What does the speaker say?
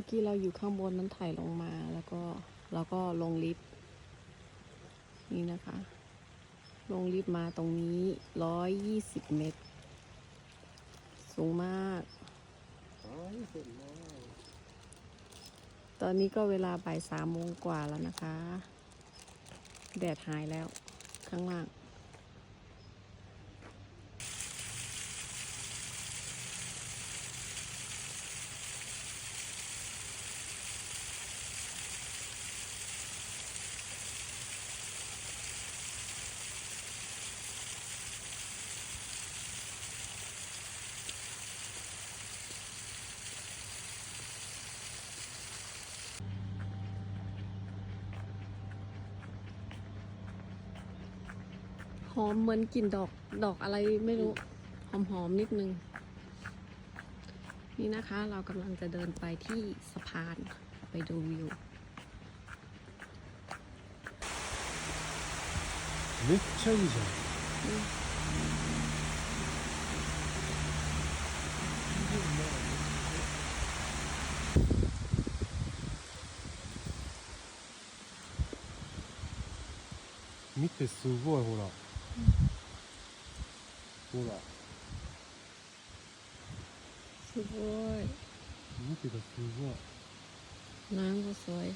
มื่อกี้เราอยู่ข้างบนนั้นถ่ายลงมาแล้วก็เราก็ลงลิฟต์นี่นะคะ ลงลิฟต์มาตรงนี้ร้อยยี่สิบเมตร สูงมากตอนนี้ก็เวลาบ่ายสามโมงกว่าแล้วนะคะ แดดหายแล้วข้างล่าง อมเหมือนกลิ่นดอกดอกอะไรไม่รู้ หอมหอมๆนิดนึง นี่นะคะ เรากำลังจะเดินไปที่สะพานไปดูวิว めっちゃいいじゃん見てすごいほら、 ほら。すごい。見てたすごい。なん。かすごい,